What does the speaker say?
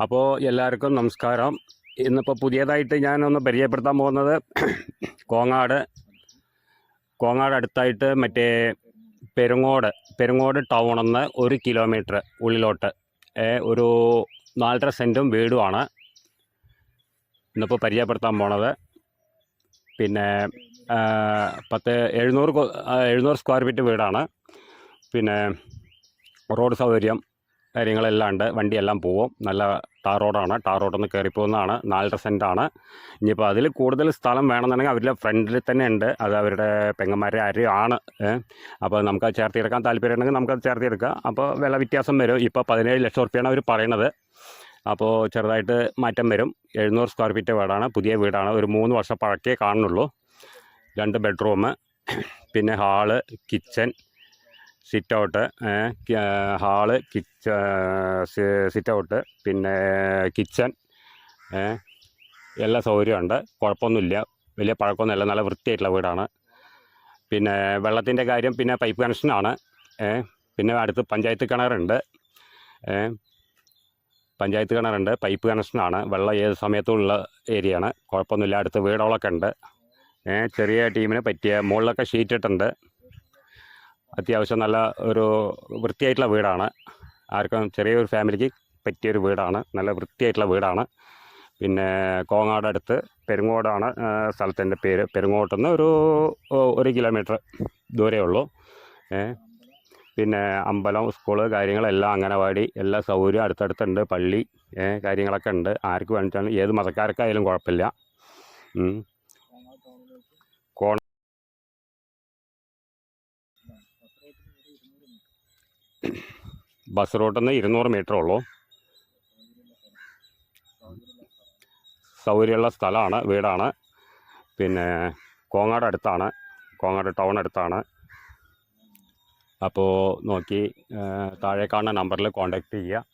അപ്പോൾ എല്ലാവർക്കും നമസ്കാരം. ഇന്നിപ്പോൾ പുതിയതായിട്ട് ഞാനൊന്ന് പരിചയപ്പെടുത്താൻ പോകുന്നത് കോങ്ങാട്. കോങ്ങാട് അടുത്തായിട്ട് മറ്റേ പെരുങ്ങോട് പെരുങ്ങോട് ടൗണിൽ നിന്ന് ഒരു കിലോമീറ്റർ ഉള്ളിലോട്ട്. ഒരു നാലര സെന്റും വീടുമാണ്. ഇന്നിപ്പോൾ പരിചയപ്പെടുത്താൻ പോണത്. പിന്നെ പത്ത് എഴുന്നൂറ് എഴുന്നൂറ് സ്ക്വയർ ഫീറ്റ് വീടാണ്. പിന്നെ റോഡ് സൗകര്യം. കാര്യങ്ങളെല്ലാം ഉണ്ട്. വണ്ടിയെല്ലാം പോവും. നല്ല ടാർ റോഡാണ്. ടാർ റോഡിൽ നിന്ന് കയറിപ്പോകുന്നതാണ്. നാലര സെന്റാണ്. ഇനിയിപ്പോൾ അതിൽ കൂടുതൽ സ്ഥലം വേണമെന്നുണ്ടെങ്കിൽ അവരുടെ ഫ്രണ്ടിൽ തന്നെ ഉണ്ട്. അത് അവരുടെ പെങ്ങന്മാരെ ആരും ആണ് അപ്പോൾ നമുക്ക് ചേർത്തിയെടുക്കാൻ താല്പര്യമുണ്ടെങ്കിൽ നമുക്കത് ചേർത്തിയെടുക്കാം അപ്പോൾ വില വ്യത്യാസം വരും. ഇപ്പോൾ പതിനേഴ് ലക്ഷം റുപ്യാണ് അവർ പറയണത് അപ്പോൾ ചെറുതായിട്ട് മാറ്റം വരും. എഴുന്നൂറ് സ്ക്വയർ ഫീറ്റ് വീടാണ്. പുതിയ വീടാണ്. ഒരു മൂന്ന് വർഷം പഴക്കേ കാണുന്നുള്ളൂ. രണ്ട് ബെഡ്റൂം പിന്നെ hall kitchen sit out hall kitchen sit out പിന്നെ കിച്ചൺ എല്ലാ സൗകര്യമുണ്ട് കുഴപ്പമൊന്നുമില്ല. വലിയ പഴക്കമൊന്നുമില്ല. നല്ല വൃത്തിയായിട്ടുള്ള വീടാണ്. പിന്നെ വെള്ളത്തിന്റെ കാര്യം പിന്നെ പൈപ്പ് കണക്ഷനാണ് പിന്നെ അടുത്ത് പഞ്ചായത്ത് കിണറുണ്ട്. പഞ്ചായത്ത് കിണറുണ്ട്. പൈപ്പ് കണക്ഷനാണ് വെള്ളം ഏത് സമയത്തും ഉള്ള ഏരിയയാണ്. കുഴപ്പമൊന്നുമില്ല. അടുത്ത് വീടുകളൊക്കെ ഉണ്ട്. ചെറിയ ടീമിന് പറ്റിയ മുകളിലൊക്കെ ഷീറ്റ് ഇട്ടുണ്ട് അത്യാവശ്യം നല്ല ഒരു വൃത്തിയായിട്ടുള്ള വീടാണ്. ആർക്കും ചെറിയൊരു ഫാമിലിക്ക് പറ്റിയൊരു വീടാണ്. നല്ല വൃത്തിയായിട്ടുള്ള വീടാണ്. പിന്നെ കോങ്ങാടടുത്ത് പെരുങ്ങോടാണ് സ്ഥലത്തിന്റെ പേര്. പെരുങ്ങോട്ട് നിന്ന് ഒരു ഒരു കിലോമീറ്റർ ദൂരമേ ഉള്ളൂ. പിന്നെ അമ്പലം സ്കൂൾ കാര്യങ്ങളെല്ലാം അംഗനവാടി എല്ലാ സൗകര്യവും അടുത്തടുത്തുണ്ട്. പള്ളി കാര്യങ്ങളൊക്കെ ഉണ്ട്. ആർക്ക് വേണ്ടിയിട്ടാണ് ഏത് മതക്കാർക്കായാലും കുഴപ്പമില്ല. ബസ് റൂട്ടിൽ നിന്ന് ഇരുന്നൂറ് മീറ്റർ ഉള്ളൂ. സൗകര്യമുള്ള സ്ഥലമാണ് വീടാണ്. പിന്നെ കോങ്ങാട് അടുത്താണ് കോങ്ങാട് ടൗൺ അടുത്താണ്. അപ്പോൾ നോക്കി താഴെ കാണുന്ന നമ്പറിൽ കോൺടാക്റ്റ് ചെയ്യുക.